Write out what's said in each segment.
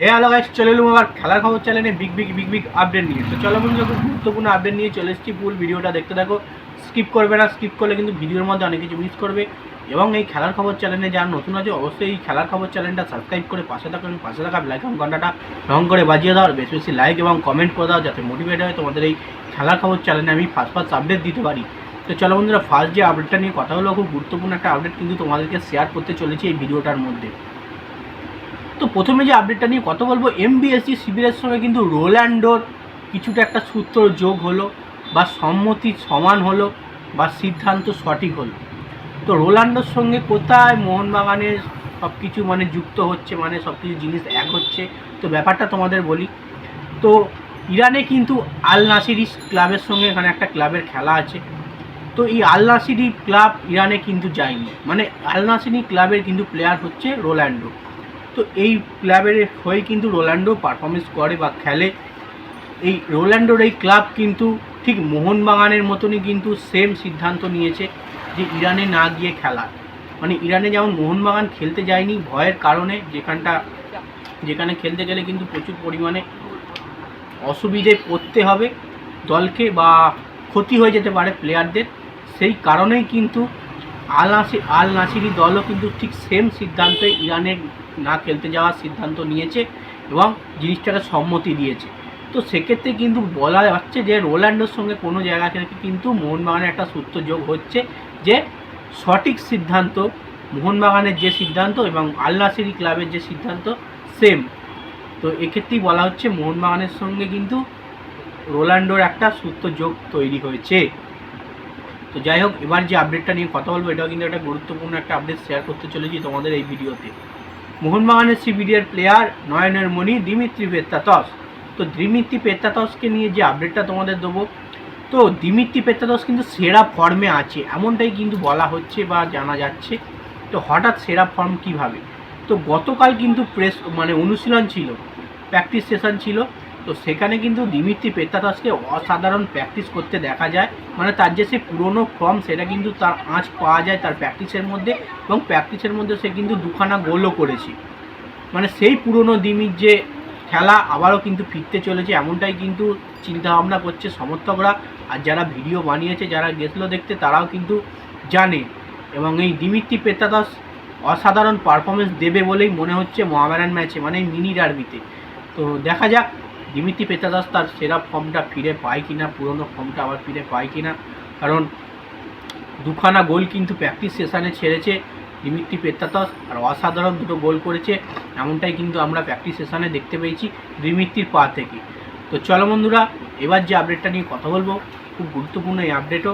হে hello guys চলে এলুম আবার খেলার খবর চ্যানেলে big big big big update নিয়ে। তো চলো বন্ধু খুব গুরুত্বপূর্ণ আপডেট নিয়ে চলে এসেছি ফুল ভিডিওটা দেখতে থাকো স্কিপ করবে না স্কিপ করলে কিন্তু ভিডিওর মধ্যে অনেক কিছু মিস করবে। এবং এই খেলার খবর চ্যানেলে যারা নতুন আছে, অবশ্যই এই খেলার খবর চ্যানেলটা সাবস্ক্রাইব করে পাশে থাকা পাশে থাকা লাইকন ঘন্টাটা রং করে বাজিয়ে দাও, আর বেশি বেশি লাইক এবং কমেন্ট করে দাও, যাতে মোটিভেট হয় তোমাদের এই খেলার খবর চ্যানেলে আমি ফার্স্ট ফার্স্ট আপডেট দিতে পারি। তো চলো বন্ধুরা ফার্স্ট যে আপডেটটা নিয়ে কথা হলো, খুব গুরুত্বপূর্ণ একটা আপডেট কিন্তু তোমাদেরকে শেয়ার করতে চলেছি এই ভিডিওটার মধ্যে। তো প্রথমে যে আপডেটটা নিয়ে কথা বলব এমবিএসসি শিবিরের সঙ্গে কিন্তু রোল্যান্ডোর কিছুটা একটা সূত্র যোগ হলো বা সম্মতি সমান হলো বা সিদ্ধান্ত সঠিক হলো। তো রোল্যান্ডোর সঙ্গে কোথায় মোহনবাগানের সব কিছু মানে যুক্ত হচ্ছে মানে সব কিছু জিনিস এক হচ্ছে? তো ব্যাপারটা তোমাদের বলি। তো ইরানে কিন্তু আল নাসিরি ক্লাবের সঙ্গে এখানে একটা ক্লাবের খেলা আছে। তো এই আল নাসিরি ক্লাব ইরানে কিন্তু যায়নি। মানে আল নাসিরি ক্লাবের কিন্তু প্লেয়ার হচ্ছে রোল্যান্ডো তো এই ক্লাবের হয়ে কিন্তু রোল্যান্ডো পারফরমেন্স করে বা খেলে। এই রোল্যান্ডোর এই ক্লাব কিন্তু ঠিক মোহনবাগানের মতনই কিন্তু সেম সিদ্ধান্ত নিয়েছে যে ইরানে না গিয়ে খেলার মানে ইরানে যেমন মোহনবাগান খেলতে যায়নি, ভয়ের কারণে যেখানটা, যেখানে খেলতে গেলে কিন্তু প্রচুর পরিমাণে অসুবিধায় পড়তে হবে দলকে বা ক্ষতি হয়ে যেতে পারে প্লেয়ারদের সেই কারণেই কিন্তু আল নাসির আল নাসিরি দলও কিন্তু ঠিক সেম সিদ্ধান্তে ইরানে না খেলতে যাওয়ার সিদ্ধান্ত নিয়েছে এবং জিনিসটাকে সম্মতি দিয়েছে। তো সেক্ষেত্রে কিন্তু বলা যাচ্ছে যে রোল্যান্ডোর সঙ্গে কোনো জায়গা থেকে কিন্তু মোহনবাগানের একটা সূত্র যোগ হচ্ছে যে সঠিক সিদ্ধান্ত, মোহনবাগানের যে সিদ্ধান্ত এবং আল নাসিরি ক্লাবের যে সিদ্ধান্ত সেম তো এক্ষেত্রেই বলা হচ্ছে মোহনবাগানের সঙ্গে কিন্তু রোল্যান্ডোর একটা সূত্র যোগ তৈরি হয়েছে। তো যাই হোক, এবার যে আপডেটটা নিয়ে কথা বলব, এটাও কিন্তু একটা গুরুত্বপূর্ণ একটা আপডেট শেয়ার করতে চলেছি তোমাদের এই ভিডিওতে। মোহনবাগানের সিবিডিএর প্লেয়ার নয়নের মণি দিমিত্রি পেত্তাতস তো দিমিত্রি পেত্তাতসকে নিয়ে যে আপডেটটা তোমাদের দেবো, তো দিমিত্রি পেত্তাতস কিন্তু সেরা ফর্মে আছে, এমনটাই কিন্তু বলা হচ্ছে বা জানা যাচ্ছে। তো হঠাৎ সেরা ফর্ম কীভাবে? তো গতকাল কিন্তু প্রেস মানে অনুশীলন ছিল প্র্যাকটিস সেশন ছিল তো সেখানে কিন্তু দিমিত্রি পেত্তাতাসকে অসাধারণ প্র্যাকটিস করতে দেখা যায়। মানে তার যে সে পুরনো ফর্ম সেটা কিন্তু তার আঁচ পাওয়া যায় তার প্র্যাকটিসের মধ্যে এবং প্র্যাকটিসের মধ্যে সে কিন্তু দুখানা গোলও করেছে। মানে সেই পুরনো দিমির যে খেলা আবারও কিন্তু ফিরতে চলেছে, এমনটাই কিন্তু চিন্তা ভাবনা করছে সমর্থকরা। আর যারা ভিডিও বানিয়েছে, যারা গেছিল দেখতে, তারাও কিন্তু জানে। এবং এই দিমিত্রি পেত্তাদাস অসাধারণ পারফরমেন্স দেবে বলেই মনে হচ্ছে মহামেরান ম্যাচে মানে এই মিনি ডার্বিতে তো দেখা যাক দিমিত্রি পেত্তাদাস তার সেরা ফর্মটা ফিরে পায় কি না পুরনো ফর্মটা আবার ফিরে পায় কিনা? কারণ দুখানা গোল কিন্তু প্র্যাকটিস সেশানে ছেড়েছে দিমিত্রি পেত্তাদাস আর অসাধারণ দুটো গোল করেছে। এমনটাই কিন্তু আমরা প্র্যাকটিস সেশানে দেখতে পেয়েছি দিমিত্রির পা থেকে। তো চলো বন্ধুরা, এবার যে আপডেটটা নিয়ে কথা বলব, খুব গুরুত্বপূর্ণ এই আপডেটও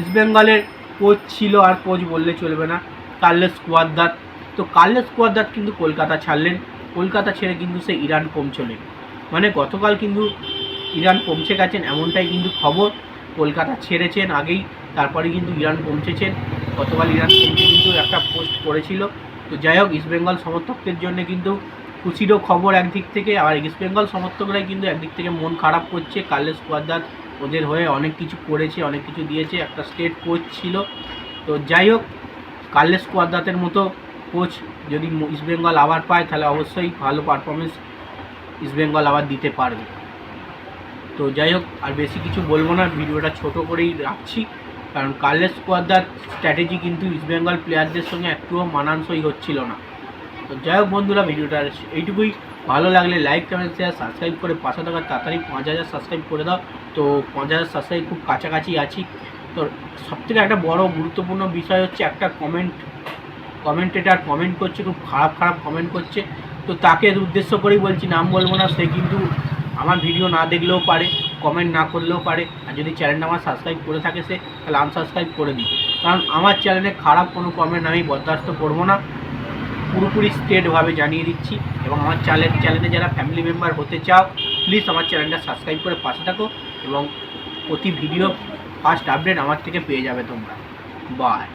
ইস্টবেঙ্গলের কোচ ছিল আর কোচ বললে চলবে না কার্লেস কুয়াদ্দাত তো কার্লেস কুয়াদ্দাত কিন্তু কলকাতা ছাড়লেন, কলকাতা ছেড়ে কিন্তু সে ইরান পৌঁছলেন মানে গতকাল কিন্তু ইরান পৌঁছে গেছেন, এমনটাই কিন্তু খবর। কলকাতা ছেড়েছেন আগেই, তারপরে কিন্তু ইরান পৌঁছেছেন। গতকাল ইরান পৌঁছে কিন্তু একটা পোস্ট করেছিল। তো যাই হোক ইস্টবেঙ্গল সমর্থকদের জন্য কিন্তু খুশিরও খবর একদিক থেকে, আর ইস্টবেঙ্গল সমর্থকরাই কিন্তু একদিক থেকে মন খারাপ করছে। কার্লেস কুয়াদ্দাত ওদের হয়ে অনেক কিছু করেছে, অনেক কিছু দিয়েছে, একটা স্টেট কোচ ছিল। তো যাই হোক, কার্লেস কুয়াদ্দাতের মতো কোচ যদি ইস্টবেঙ্গল আবার পায়, তাহলে অবশ্যই ভালো পারফরমেন্স ইস্টবেঙ্গল আবার দিতে পারবে। তো যাই হোক, আর বেশি কিছু বলব না, ভিডিওটা ছোট করেই রাখছি। কারণ কার্লেস কুয়াদ্দার স্ট্র্যাটেজি কিন্তু ইস্টবেঙ্গল প্লেয়ারদের সঙ্গে একটুও মানানসই হচ্ছিল না। তো যাই হোক বন্ধুরা, ভিডিওটা এইটুকুই। ভালো লাগলে লাইক কমেন্ট শেয়ার সাবস্ক্রাইব করে পাশে থাকা তাড়াতাড়ি পাঁচ হাজার সাবস্ক্রাইব করে দাও। তো পাঁচ হাজার সাবস্ক্রাইব খুব কাছাকাছি আছি। তো সবথেকে একটা বড় গুরুত্বপূর্ণ বিষয় হচ্ছে একটা কমেন্ট কমেন্টেটার কমেন্ট করছে, খুব খারাপ খারাপ কমেন্ট করছে। তো তাকে উদ্দেশ্য করেই বলছি, নাম বলব না, সে কিন্তু আমার ভিডিও না দেখলেও পারে কমেন্ট না করলেও পারে, আর যদি চ্যানেলটা আমার সাবস্ক্রাইব করে থাকে সে, তাহলে আনসাবস্ক্রাইব করে দিই কারণ আমার চ্যানেলে খারাপ কোনো কমেন্ট আমি বরদাস্ত করব না, পুরোপুরি স্টেটভাবে জানিয়ে দিচ্ছি, এবং আমার চ্যানেল চ্যানেলে যারা ফ্যামিলি মেম্বার হতে চাও প্লিজ আমার চ্যানেলটা সাবস্ক্রাইব করে পাশে থাকো, এবং প্রতি ভিডিও ফার্স্ট আপডেট আমার থেকে পেয়ে যাবে তোমরা। বাই